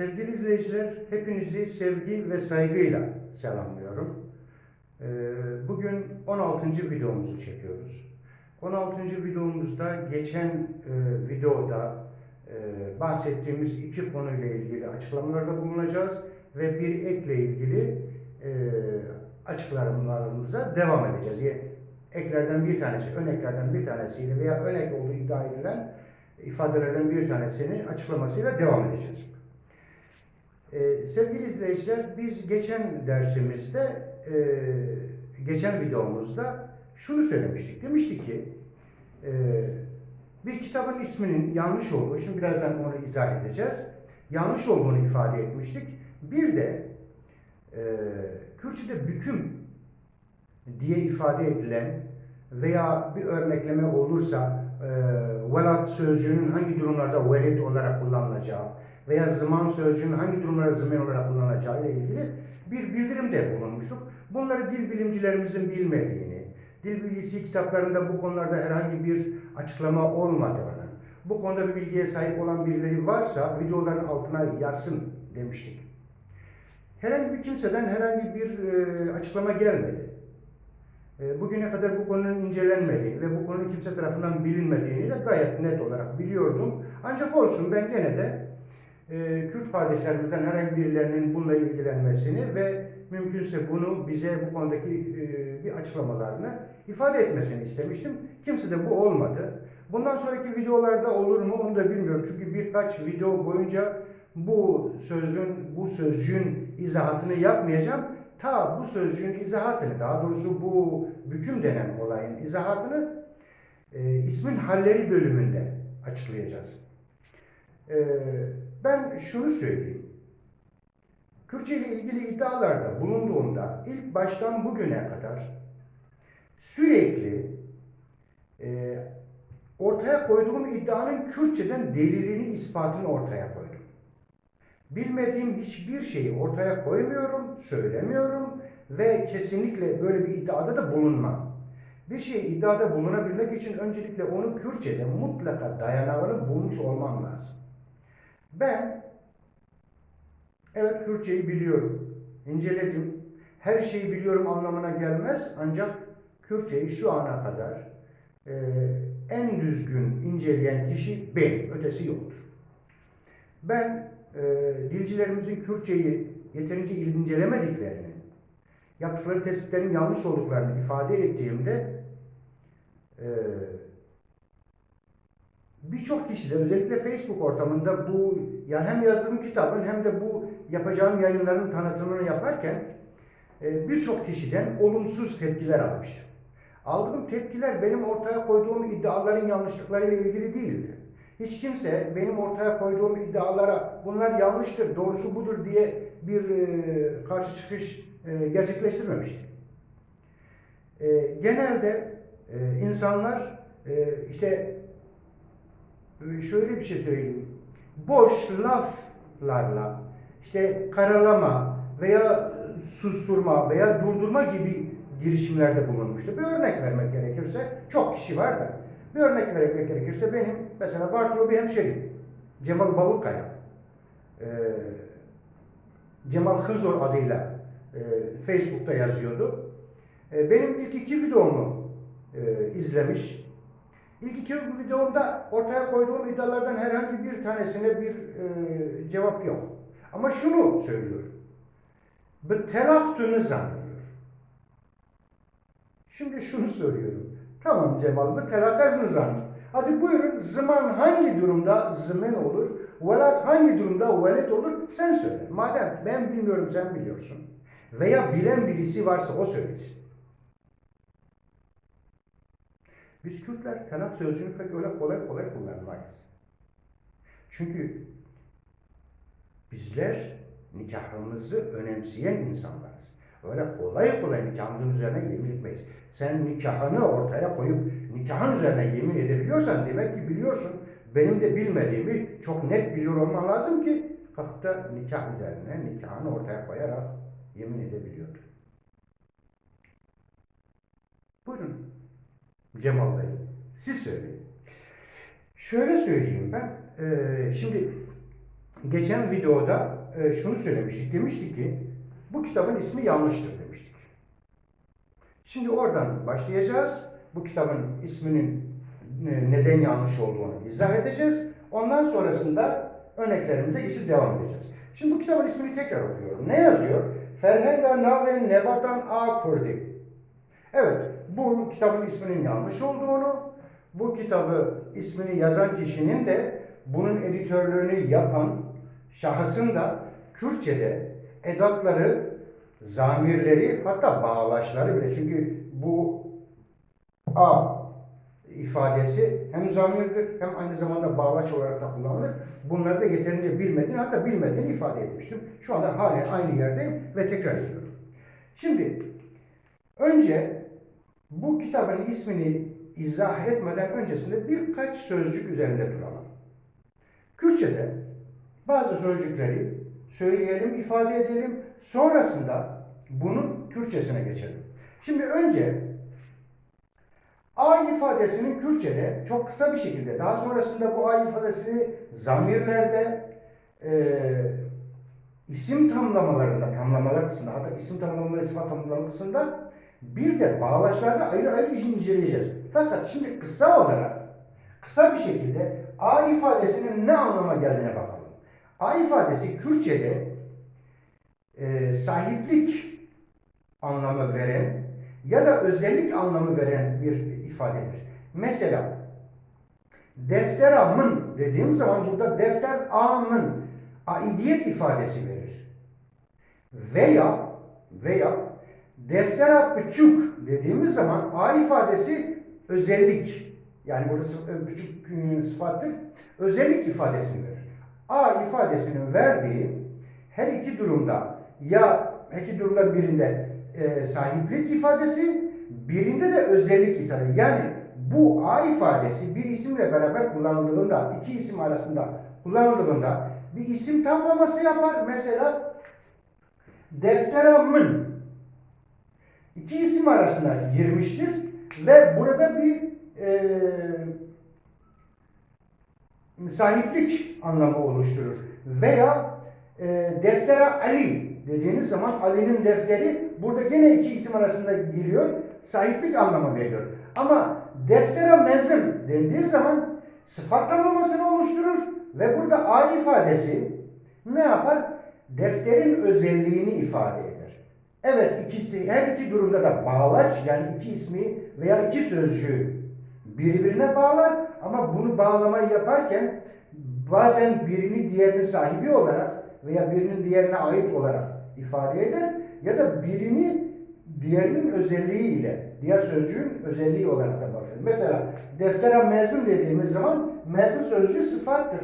Sevgili izleyiciler, hepinizi sevgi ve saygıyla selamlıyorum. Ee, Bugün 16. videomuzu çekiyoruz. 16. videomuzda geçen e, videoda e, bahsettiğimiz iki konuyla ilgili açıklamalarda bulunacağız ve bir ekle ilgili e, açıklamalarımıza devam edeceğiz. Eklerden bir tanesi, ön eklerden bir tanesiyle veya ön ek olduğu iddia edilen ifadelerden bir tanesini açıklamasıyla devam edeceğiz. Ee, sevgili izleyiciler, biz geçen dersimizde, e, geçen videomuzda şunu söylemiştik. Demiştik ki, e, bir kitabın isminin yanlış olduğu, şimdi birazdan onu izah edeceğiz, yanlış olduğunu ifade etmiştik. Bir de e, Kürtçe'de büküm diye ifade edilen veya bir örnekleme olursa e, velat sözcüğünün hangi durumlarda velid olarak kullanılacağı veya zaman sözcüğünün hangi durumlarda zaman olarak kullanılacağı ile ilgili bir bildirimde bulunmuştuk. Bunları dil bilimcilerimizin bilmediğini, dil bilgisi kitaplarında bu konularda herhangi bir açıklama olmadığını, bu konuda bir bilgiye sahip olan birileri varsa videoların altına yazsın demiştik. Herhangi bir kimseden herhangi bir e, açıklama gelmedi. E, Bugüne kadar bu konunun incelenmediğini ve bu konunun kimse tarafından bilinmediğini de gayet net olarak biliyordum. Ancak olsun ben gene de e, Kürt kardeşlerimizden herhangi birilerinin bununla ilgilenmesini ve mümkünse bunu bize bu konudaki e, bir açıklamalarını ifade etmesini istemiştim. Kimse de bu olmadı. Bundan sonraki videolarda olur mu onu da bilmiyorum. Çünkü birkaç video boyunca bu sözün, bu sözcüğün izahatını yapmayacağım. Ta bu sözcüğün izahatını, daha doğrusu bu büküm denen olayın izahatını e, ismin halleri bölümünde açıklayacağız. E, ben şunu söyleyeyim. Kürtçe ile ilgili iddialarda bulunduğumda ilk baştan bugüne kadar sürekli e, ortaya koyduğum iddianın Kürtçeden delilini, ispatını ortaya koydum. Bilmediğim hiçbir şeyi ortaya koymuyorum, söylemiyorum ve kesinlikle böyle bir iddiada da bulunmam. Bir şey iddiada bulunabilmek için öncelikle onu Kürtçe'de mutlaka dayanağını bulmuş olmam lazım. Ben evet Kürtçeyi biliyorum, inceledim. Her şeyi biliyorum anlamına gelmez ancak Kürtçeyi şu ana kadar e, en düzgün inceleyen kişi benim, ötesi yoktur. Ben e, dilcilerimizin Kürtçeyi yeterince incelemediklerini, yaptıkları tespitlerin yanlış olduklarını ifade ettiğimde e, birçok kişi de özellikle Facebook ortamında bu ya hem yazdığım kitabın hem de bu yapacağım yayınların tanıtımını yaparken e, birçok kişiden olumsuz tepkiler almıştım. Aldığım tepkiler benim ortaya koyduğum iddiaların yanlışlıklarıyla ilgili değildi. Hiç kimse benim ortaya koyduğum iddialara bunlar yanlıştır, doğrusu budur diye bir e, karşı çıkış e, gerçekleştirmemişti. Genelde insanlar işte şöyle bir şey söyleyeyim. Boş laflarla işte karalama veya susturma veya durdurma gibi girişimlerde bulunmuştu. Bir örnek vermek gerekirse çok kişi var da bir örnek vermek gerekirse benim mesela Bartolo bir hemşerim Cemal Balıkkaya e, Cemal Hızor adıyla e, Facebook'ta yazıyordu. E, benim ilk iki videomu e, izlemiş. İlk iki videomda ortaya koyduğum iddialardan herhangi bir tanesine bir e, cevap yok. Ama şunu söylüyor. Betelaktünü zannediyor. Şimdi şunu söylüyorum. Tamam Cemal, betelakazını zannediyor. Hadi buyurun zaman hangi durumda zımen olur? Velat hangi durumda velet olur? Sen söyle. Madem ben bilmiyorum sen biliyorsun. Veya bilen birisi varsa o söylesin. Biz Kürtler telak sözcüğünü pek öyle kolay kolay kullanmayız. Çünkü bizler nikahımızı önemseyen insanlarız. Öyle kolay kolay nikahımızın üzerine yemin etmeyiz. Sen nikahını ortaya koyup nikahın üzerine yemin edebiliyorsan demek ki biliyorsun. Benim de bilmediğimi çok net biliyor olman lazım ki kalkıp da nikah üzerine nikahını ortaya koyarak yemin edebiliyordu. Buyurun Cemal Bey, siz söyleyin. Şöyle söyleyeyim ben, eee, şimdi geçen videoda e, şunu söylemiştik. Demiştik ki bu kitabın ismi yanlıştır demiştik. Şimdi oradan başlayacağız. Bu kitabın isminin e, neden yanlış olduğunu izah edeceğiz. Ondan sonrasında örneklerimize geçip devam edeceğiz. Şimdi bu kitabın ismini tekrar okuyorum. Ne yazıyor? Ferhenga Nave Nebatan A Kurdi. Evet, bu kitabın isminin yanlış olduğunu, bu kitabı ismini yazan kişinin de bunun editörlüğünü yapan şahısın da Kürtçe'de edatları, zamirleri hatta bağlaçları bile çünkü bu A ifadesi hem zamirdir hem aynı zamanda bağlaç olarak da kullanılır. Bunları da yeterince bilmediğini hatta bilmediğini ifade etmiştim. Şu anda halen aynı yerdeyim ve tekrar ediyorum. Şimdi önce bu kitabın ismini izah etmeden öncesinde birkaç sözcük üzerinde duralım. Kürtçe'de bazı sözcükleri söyleyelim, ifade edelim. Sonrasında bunun Türkçesine geçelim. Şimdi önce A ifadesinin Kürtçe'de çok kısa bir şekilde, daha sonrasında bu A ifadesini zamirlerde, e, isim tamlamalarında, tamlamalar kısmında, hatta isim tamlamaları, sıfat tamlamaları kısmında bir de bağlaçlarda ayrı ayrı işini inceleyeceğiz. Fakat şimdi kısa olarak, kısa bir şekilde A ifadesinin ne anlama geldiğine bakalım. A ifadesi Kürtçe'de e, sahiplik anlamı veren ya da özellik anlamı veren bir ifadedir. Mesela defter amın dediğim zaman burada defter amın aidiyet ifadesi verir. Veya veya defter apıçuk dediğimiz zaman a ifadesi özellik yani burada küçük sıfattır. Özellik ifadesini verir. A ifadesinin verdiği her iki durumda ya her iki durumda birinde e, sahiplik ifadesi birinde de özellik ifadesi. Yani bu A ifadesi bir isimle beraber kullanıldığında, iki isim arasında kullanıldığında bir isim tamlaması yapar. Mesela defteramın iki isim arasında girmiştir ve burada bir e, sahiplik anlamı oluşturur. Veya e, deftere Ali dediğiniz zaman Ali'nin defteri burada gene iki isim arasında giriyor. Sahiplik anlamı veriyor. Ama deftere mezun dendiği zaman sıfat tamlamasını oluşturur ve burada A ifadesi ne yapar? Defterin özelliğini ifade eder. Evet ikisi, her iki durumda da bağlaç yani iki ismi veya iki sözcüğü birbirine bağlar ama bunu bağlamayı yaparken bazen birini diğerinin sahibi olarak veya birinin diğerine ait olarak ifade eder ya da birini diğerinin özelliği ile diğer sözcüğün özelliği olarak da bakar. Mesela deftere mezun dediğimiz zaman mezun sözcüğü sıfattır.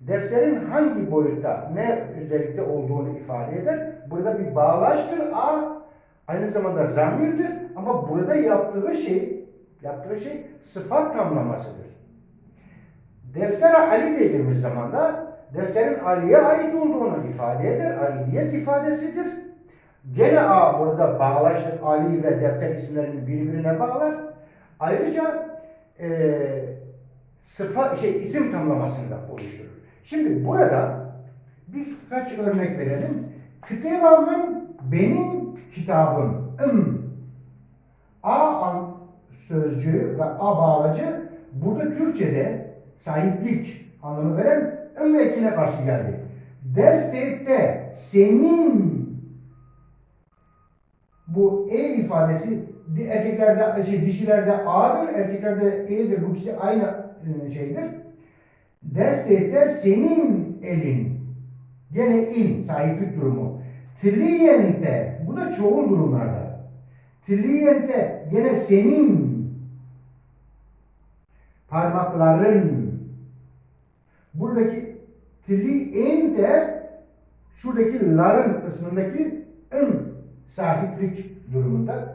Defterin hangi boyutta, ne özellikte olduğunu ifade eder. Burada bir bağlaçtır. A aynı zamanda zamirdir ama burada yaptığı şey, yaptığı şey sıfat tamlamasıdır. Deftere Ali dediğimiz zaman da defterin Ali'ye ait olduğunu ifade eder. Aidiyet ifadesidir. Gene A burada bağlaştır. Ali ve defter isimlerini birbirine bağlar. Ayrıca e, sıfa, şey, isim tamlamasını da oluşturur. Şimdi burada birkaç örnek verelim. Kitabımın benim kitabım. ım. A sözcüğü ve A bağlacı burada Türkçe'de sahiplik anlamı veren ım ekine karşı geldi. Destekte senin bu e ifadesi erkeklerde şey, dişilerde A'dır, erkeklerde E'dir. Bu ikisi aynı e, şeydir. Destekte senin elin. Gene in, sahiplik durumu. Cliente, bu da çoğul durumlarda. Cliente, gene senin. Parmakların. Buradaki cliente, şuradaki ların kısmındaki ın sahiplik durumunda.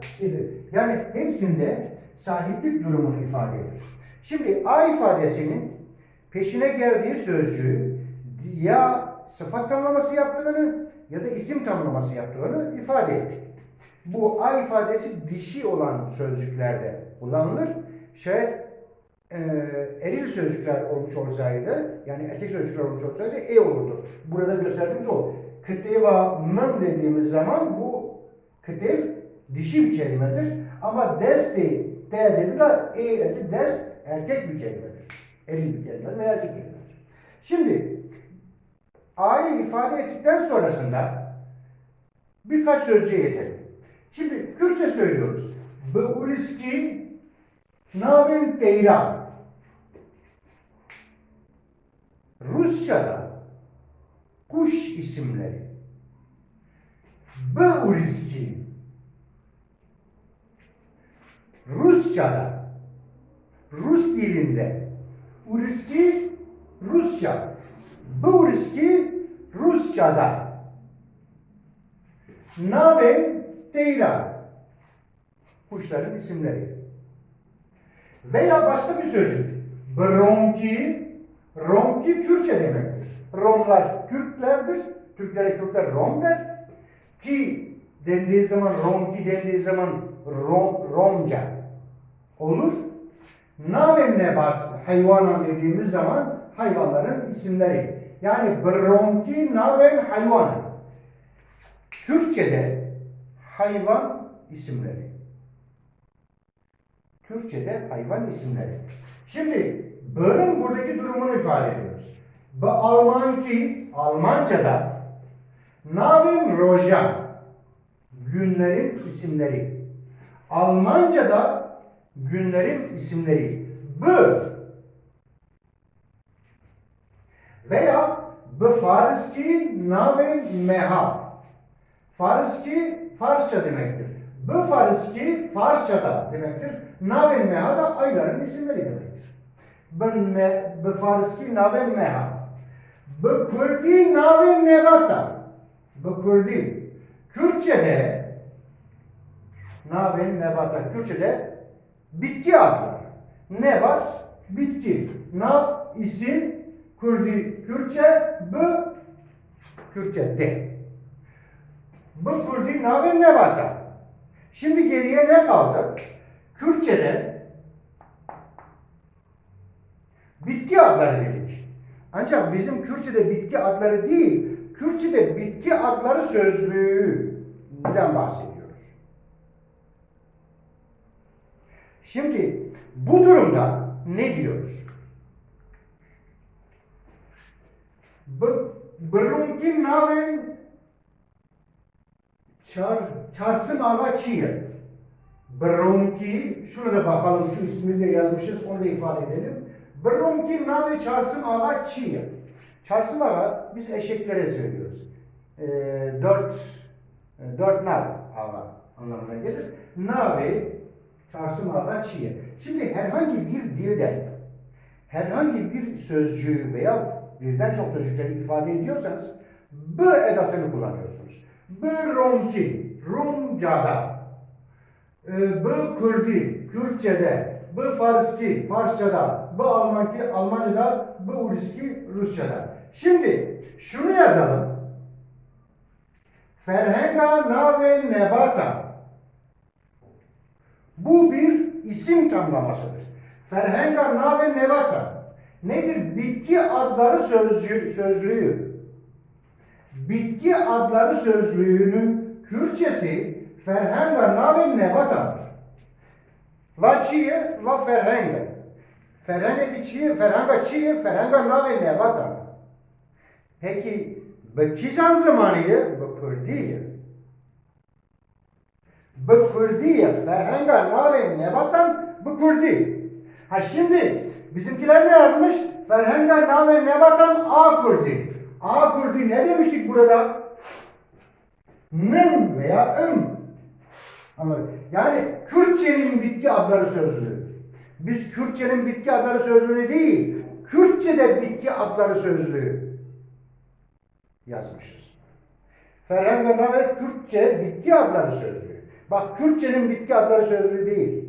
Yani hepsinde sahiplik durumunu ifade eder. Şimdi A ifadesinin peşine geldiği sözcüğü ya sıfat tamlaması yaptığını ya da isim tamlaması yaptığını ifade ettik. Bu A ifadesi dişi olan sözcüklerde kullanılır. Şayet e, eril sözcükler olmuş olsaydı, yani erkek sözcükler olmuş olsaydı e olurdu. Burada gösterdiğimiz o. Kıteva mım dediğimiz zaman bu kıtev dişi bir kelimedir. Ama desti T dedi de e dedi dest erkek bir kelimedir. Eril bir kelimedir veya erkek kelimedir. Şimdi A'yı ifade ettikten sonrasında birkaç sözcüğe yetelim. Şimdi Kürtçe söylüyoruz. Bu uriski navin teyra. Rusça'da kuş isimleri. Bu uriski Rusça'da Rus dilinde uriski Rusça. Bu uriski Rusça'da. Naven Teyra. Kuşların isimleri. Veya başka bir sözcük. Bronki. Ronki Türkçe demektir. Romlar Türklerdir. Türklere Türkler Rom der. Ki dendiği zaman Ronki dendiği zaman Rom, Romca olur. Naven nebat hayvanan dediğimiz zaman hayvanların isimleri. Yani bronki naven hayvan. Türkçe'de hayvan isimleri. Türkçe'de hayvan isimleri. Şimdi bölüm buradaki durumunu ifade ediyoruz. Bu Almanki, Almanca'da Navin Roja günlerin isimleri. Almanca'da günlerin isimleri. Bu veya bu Farski Navin Meha. Farski Farsça demektir. Bu Farski Farsça'da demektir. Navin Meha da ayların isimleri demektir. Bu, me, bu Farski Navin Meha. Bu Kürdi Navin Nevata. Bu Kürdi. Kürtçe'de Navin Nebata. Kürtçe'de bitki adları. Nebat, bitki. Nav, isim, Kürdi, Kürtçe, bu, Kürtçe, de. Bu Kürdi Navin Nebata. Şimdi geriye ne kaldı? Kürtçe'de bitki adları dedik. Ancak bizim Kürtçe'de bitki adları değil, Kürtçe'de bitki adları sözlüğünden bahsediyoruz. Şimdi bu durumda ne diyoruz? Brunki naven çar, çarsım ağaçıyı. Brunki, şuna da bakalım şu ismini yazmışız, onu da ifade edelim. Brunki nave çarsım ağaçıyı. Çarsım ağa biz eşeklere söylüyoruz. Ee, dört, e, dört nav ağa anlamına gelir. Navi çarsım ağa çiğe. Şimdi herhangi bir dilde herhangi bir sözcüğü veya birden çok sözcükleri ifade ediyorsanız bu edatını kullanıyorsunuz. Bu Romki, Rumca'da, e, bu Kürdi, Kürtçe'de, bu Farski, Farsça'da, bu Almanki, Almanca'da, bu Uriski, Rusça'da. Şimdi şunu yazalım. Ferhenga nave nebata. Bu bir isim tamlamasıdır. Ferhenga nave nebata. Nedir? Bitki adları sözcüğü, sözlüğü. Bitki adları sözlüğünün Kürtçesi Ferhenga nave nebatadır. La çiğe, la ferhenga. Ferhenga ki çiğe, ferhenga çiğe, ferhenga nave nebata. Peki, bu Kizan zamanıyı, bu Kürdiye. Bu Kürdiye, ferhenga nave nebatan, bu Kürdi. Ha şimdi, bizimkiler ne yazmış? Ferhenga nave nebatan A Kürdi. A Kürdi ne demiştik burada? Nın veya ım. Yani Kürtçenin bitki adları sözlüğü. Biz Kürtçenin bitki adları sözlüğü değil, Kürtçe'de bitki adları sözlüğü yazmışız. Ferhen ve Navet Kürtçe bitki adları sözlüğü. Bak Kürtçenin bitki adları sözlüğü değil.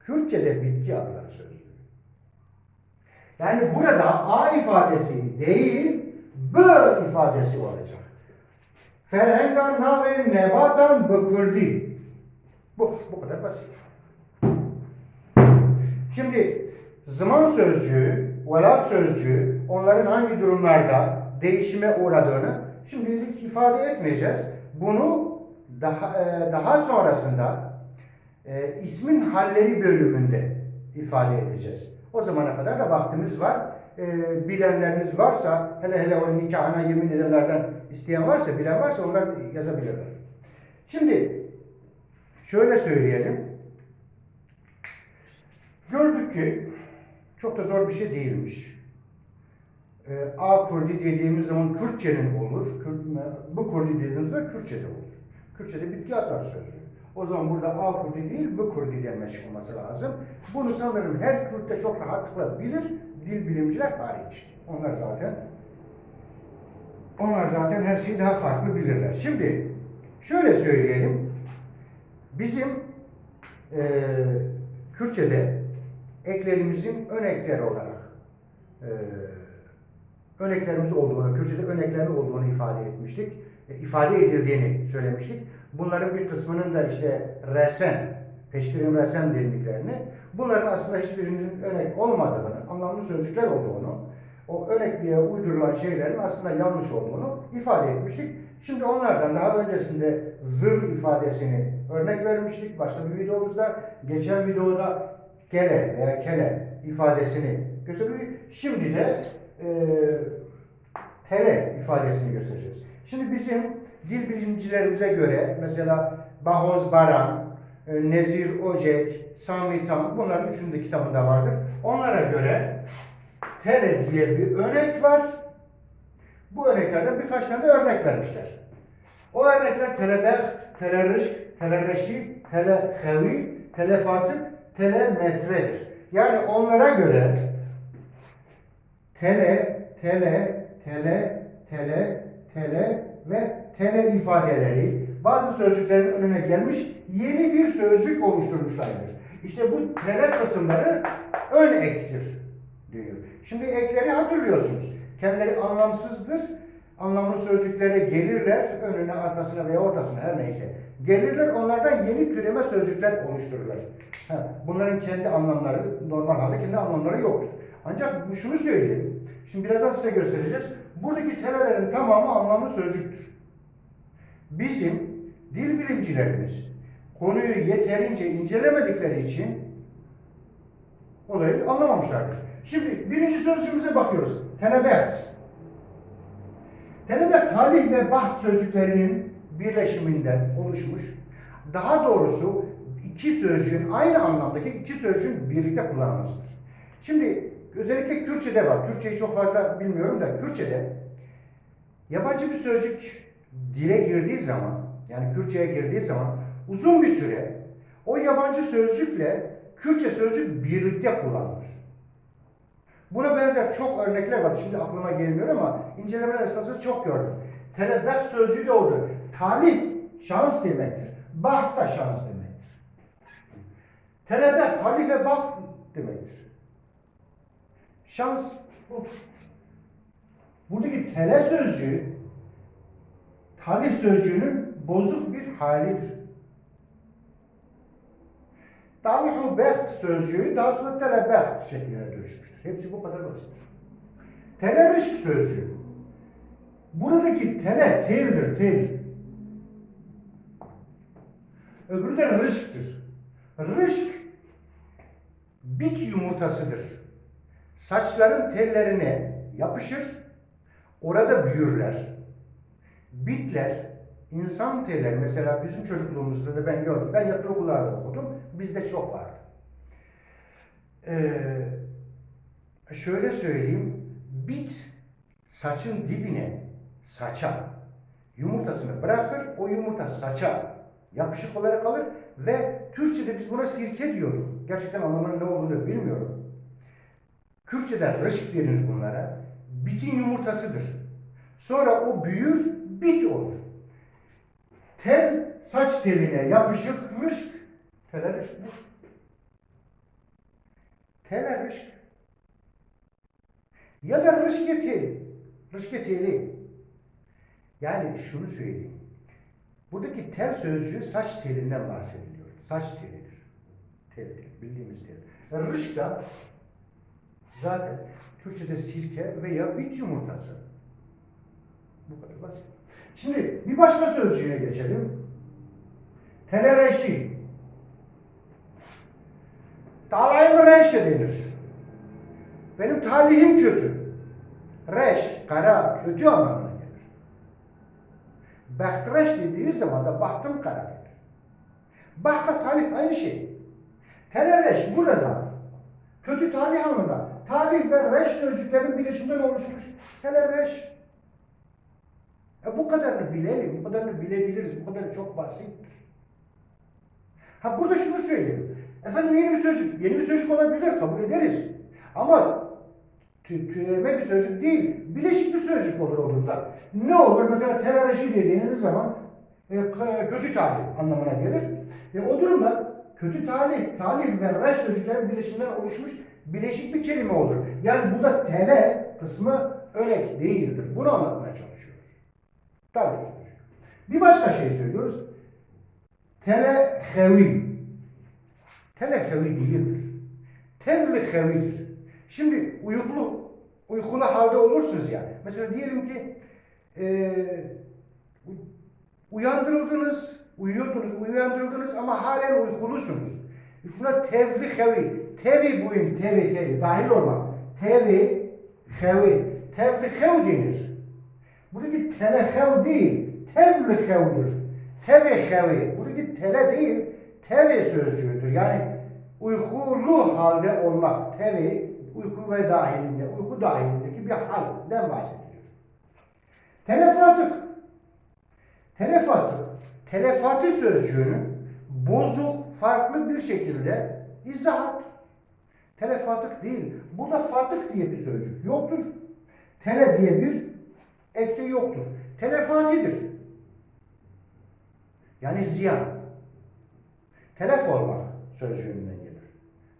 Kürtçe'de bitki adları sözlüğü. Yani burada A ifadesi değil, B ifadesi olacak. Ferhengan nave nebatan bıkırdi. Bu, bu kadar basit. Şimdi zaman sözcüğü, velat sözcüğü onların hangi durumlarda değişime uğradığını şimdilik ifade etmeyeceğiz. Bunu daha e, daha sonrasında e, ismin halleri bölümünde ifade edeceğiz. O zamana kadar da vaktimiz var. E, bilenleriniz varsa, hele hele o nikahına yemin edenlerden isteyen varsa, bilen varsa onlar yazabilirler. Şimdi şöyle söyleyelim. Gördük ki çok da zor bir şey değilmiş. E, A kurdi dediğimiz zaman Kürtçenin olur. Kürt, bu kurdi dediğimizde Kürtçe'de olur. Kürtçe'de bitki atar sözü. O zaman burada A kurdi değil, bu kurdi denmiş olması lazım. Bunu sanırım her Kürt'te çok rahatlıkla bilir, dil bilimciler hariç. Onlar zaten onlar zaten her şeyi daha farklı bilirler. Şimdi şöyle söyleyelim. Bizim eee Kürtçe'de eklerimizin ön ekleri olarak eee örneklerimiz olduğunu, Kürtçe'de örneklerin olduğunu ifade etmiştik. E, ifade edildiğini söylemiştik. Bunların bir kısmının da işte resen, peşkirin resen dediklerini, bunların aslında hiçbirinin örnek olmadığını, anlamlı sözcükler olduğunu, o örnekliğe uydurulan şeylerin aslında yanlış olduğunu ifade etmiştik. Şimdi onlardan daha öncesinde zır ifadesini örnek vermiştik başka bir videomuzda. Geçen videoda gele veya kele ifadesini gösterdik. Şimdi de e, tele ifadesini göstereceğiz. Şimdi bizim dil bilimcilerimize göre mesela Bahoz Baran, e, Nezir Ocek, Sami Tam bunların üçünün kitabında vardır. Onlara göre tele diye bir örnek var. Bu örneklerden birkaç tane de örnek vermişler. O örnekler telebeht, telerışk, telereşi, telehevi, telefatık, telemetredir. Yani onlara göre tele, tele, tele, tele, tele ve tele ifadeleri bazı sözcüklerin önüne gelmiş yeni bir sözcük oluşturmuşlardır. İşte bu tele kısımları ön ektir diyor. Şimdi ekleri hatırlıyorsunuz. Kendileri anlamsızdır. Anlamlı sözcüklere gelirler, önüne, arkasına veya ortasına her neyse. Gelirler, onlardan yeni türeme sözcükler oluştururlar. Bunların kendi anlamları, normal halde kendi anlamları yoktur. Ancak şunu söyleyeyim. Şimdi birazdan size göstereceğiz. Buradaki telelerin tamamı anlamlı sözcüktür. Bizim dil bilimcilerimiz konuyu yeterince incelemedikleri için olayı anlamamışlardır. Şimdi birinci sözcüğümüze bakıyoruz. Tenebert. Tenebert talih ve baht sözcüklerinin birleşiminden oluşmuş. Daha doğrusu iki sözcüğün aynı anlamdaki iki sözcüğün birlikte kullanılmasıdır. Şimdi özellikle Kürtçe'de var. Kürtçeyi çok fazla bilmiyorum da Kürtçe'de yabancı bir sözcük dile girdiği zaman yani Kürtçe'ye girdiği zaman uzun bir süre o yabancı sözcükle Kürtçe sözcük birlikte kullanılır. Buna benzer çok örnekler var. Şimdi aklıma gelmiyor ama incelemeler esnasında çok gördüm. Telebbet sözcüğü de odur. Talih şans demektir. Baht da şans demektir. Telebbet, talih ve baht demektir. Şans bu. Buradaki tele sözcüğü talih sözcüğünün bozuk bir halidir. Talhu beht sözcüğü daha sonra telebeht şekline dönüşmüştür. Hepsi bu kadar basit. Telerişk sözcüğü. Buradaki tele teldir, tel. Öbürü de rışktır. Rışk bit yumurtasıdır. Saçların tellerine yapışır, orada büyürler. Bitler, insan telleri mesela bizim çocukluğumuzda da ben gördüm. Ben yatılı okullarda okudum. Bizde çok vardı. Ee, şöyle söyleyeyim. Bit saçın dibine saça yumurtasını bırakır. O yumurta saça yapışık olarak kalır ve Türkçe'de biz buna sirke diyorduk. Gerçekten anlamının ne olduğunu bilmiyorum. Kürtçe'de rışk denir bunlara. Bitin yumurtasıdır. Sonra o büyür, bit olur. Tel saç teline yapışır, rışk. Tele rışk bu. Tele rışk. Ya da rışke tel. Rışke teli. Yani şunu söyleyeyim. Buradaki tel sözcüğü saç telinden bahsediliyor. Saç telidir. Tel, tel bildiğimiz tel. Rışk da Zaten Türkçe'de sirke veya bit yumurtası. Bu kadar basit. Şimdi bir başka sözcüğüne geçelim. Telereşi. Talayım reşe denir. Benim talihim kötü. Reş, kara, kötü anlamına gelir. Bahtreş dediği zaman da bahtım kara gelir. Bahta talih aynı şey. Telereş burada kötü talih anlamında. Talih ve reş sözcüklerin birleşiminden oluşmuş. Telereş. E bu kadarını bilelim, bu kadarını bilebiliriz, bu kadar çok basittir. Ha burada şunu söyleyeyim. Efendim yeni bir sözcük, yeni bir sözcük olabilir, kabul ederiz. Ama tü- türeme bir sözcük değil, bileşik bir sözcük olur olduğunda. Ne olur? Mesela telereji dediğiniz zaman e, kötü talih anlamına gelir. E, o durumda kötü talih, talih ve reş sözcüklerin birleşiminden oluşmuş bileşik bir kelime olur. Yani burada tele kısmı örnek değildir. Bunu çalışıyoruz. Sözcüğü. Bir başka şey söylüyoruz. Telehevi. Telehevi değildir. Tevlihevidir. Şimdi uykulu, uykulu halde olursunuz ya. Mesela diyelim ki eee uyandırıldınız, uyuyordunuz, uyandırıldınız ama halen uykulusunuz. Şuna tevlihevi. Tevi buyun, tevi, tevi. Dahil olmak. Tevi, hevi. Tevlihev denir. Buradaki telehev değil, tevlihevdir. Tevehevi. Buradaki tele değil, teve sözcüğüdür. Yani uykulu halde olmak. Tevi, uyku ve dahilinde, uyku dahilindeki bir halden bahsediyor. Telefatık. Telefatık. Telefati sözcüğünün bozuk, farklı bir şekilde izahat. Telefatık değil. Burada fatık diye bir sözcük yoktur. Tele diye bir ekte yoktur. Telefatidir. Yani ziyan. Telef olmak sözcüğünden gelir.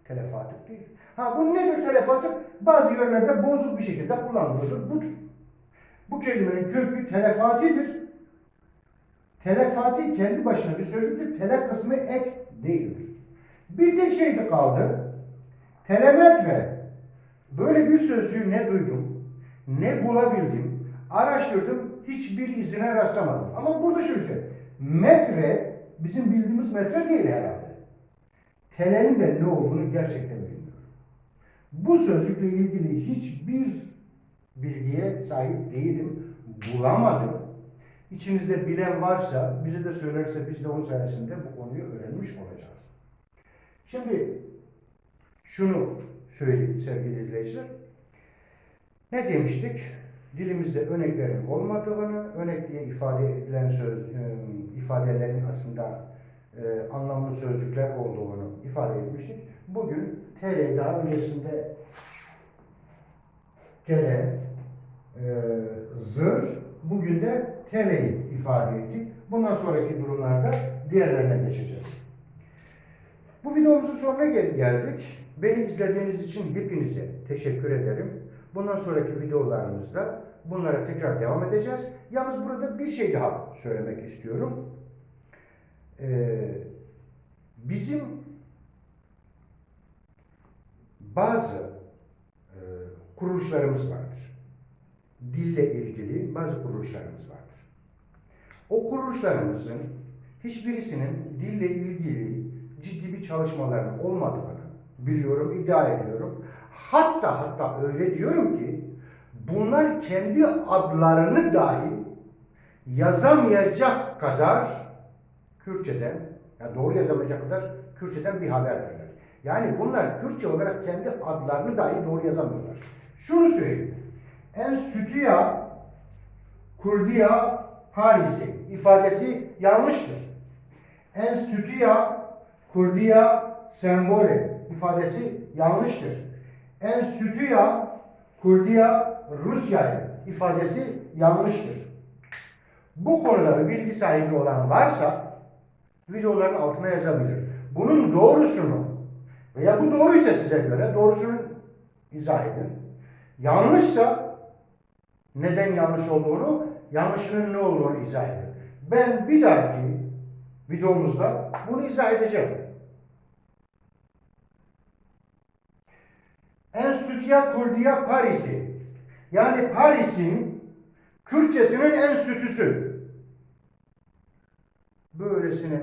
Telefatık değil. Ha bu nedir telefatık? Bazı yerlerde bozuk bir şekilde kullanılır. Budur. Bu kelimenin kökü telefatidir. Telefati kendi başına bir sözcüktür. Tele kısmı ek değildir. Bir tek şey de kaldı. Telemetre. Böyle bir sözcüğü ne duydum, ne bulabildim, araştırdım, hiçbir izine rastlamadım. Ama burada şöyle söyleyeyim. Metre, bizim bildiğimiz metre değil herhalde. Telenin de ne olduğunu gerçekten bilmiyorum. Bu sözcükle ilgili hiçbir bilgiye sahip değilim, bulamadım. İçinizde bilen varsa, bize de söylerse biz de onun sayesinde bu konuyu öğrenmiş olacağız. Şimdi şunu söyleyeyim sevgili izleyiciler. Ne demiştik? Dilimizde örneklerin olmadığını, örnek diye ifade edilen söz, e, ifadelerin aslında e, anlamlı sözcükler olduğunu ifade etmiştik. Bugün TL daha öncesinde TL, e, zır, bugün de TL'yi ifade ettik. Bundan sonraki durumlarda diğerlerine geçeceğiz. Bu videomuzun sonuna gel- geldik. Beni izlediğiniz için hepinize teşekkür ederim. Bundan sonraki videolarımızda bunlara tekrar devam edeceğiz. Yalnız burada bir şey daha söylemek istiyorum. Ee, bizim bazı e, kuruluşlarımız vardır. Dille ilgili bazı kuruluşlarımız vardır. O kuruluşlarımızın hiçbirisinin dille ilgili ciddi bir çalışmaların olmadığını biliyorum, iddia ediyorum. Hatta hatta öyle diyorum ki bunlar kendi adlarını dahi yazamayacak kadar Kürtçeden, yani doğru yazamayacak kadar Kürtçeden bir haberdirler. Yani bunlar Kürtçe olarak kendi adlarını dahi doğru yazamıyorlar. Şunu söyleyeyim. Enstitüya Kurdiya Paris'i ifadesi yanlıştır. Enstitüya Kurdiya Sembole ifadesi yanlıştır. Enstitüya Kurdiya Rusya ifadesi yanlıştır. Bu konuda bilgi sahibi olan varsa videoların altına yazabilir. Bunun doğrusunu veya bu doğruysa size göre doğrusunu izah edin. Yanlışsa neden yanlış olduğunu, yanlışının ne olduğunu izah edin. Ben bir dahaki videomuzda bunu izah edeceğim. Enstitüya Kurdiya Paris'i. Yani Paris'in Kürtçesinin enstitüsü. Böylesine,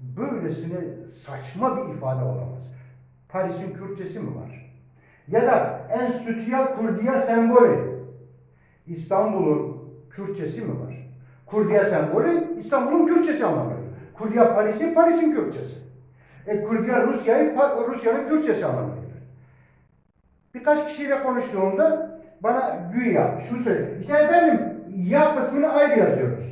böylesine saçma bir ifade olamaz. Paris'in Kürtçesi mi var? Ya da Enstitüya Kurdiya sembolü. İstanbul'un Kürtçesi mi var? Kurdiya sembolü İstanbul'un Kürtçesi anlamına. Kurdiya Paris'i Paris'in Kürtçesi. E, Kurdiya Rusya'yı Rusya'nın Kürtçesi anlamına. Birkaç kişiyle konuştuğumda bana güya şunu söyledi. İşte efendim ya kısmını ayrı yazıyoruz.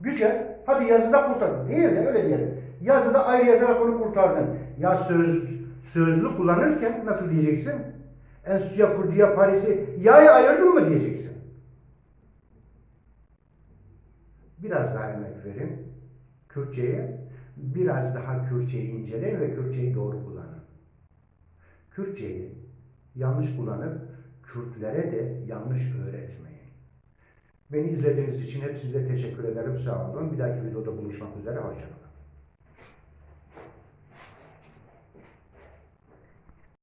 Güzel. Hadi yazıda kurtardın. Değil de öyle diyelim. Yazıda ayrı yazarak onu kurtardın. Ya söz, sözlü kullanırken nasıl diyeceksin? Enstitüya Kurdiya Paris'i ya'yı ayırdın mı diyeceksin. Biraz daha emek verin. Kürtçe'ye biraz daha Kürtçeyi inceleyin ve Kürtçeyi doğru kullanın. Kürtçeyi yanlış kullanıp Kürtlere de yanlış öğretmeyin. Beni izlediğiniz için hep size teşekkür ederim. Sağ olun. Bir dahaki videoda buluşmak üzere. Hoşçakalın.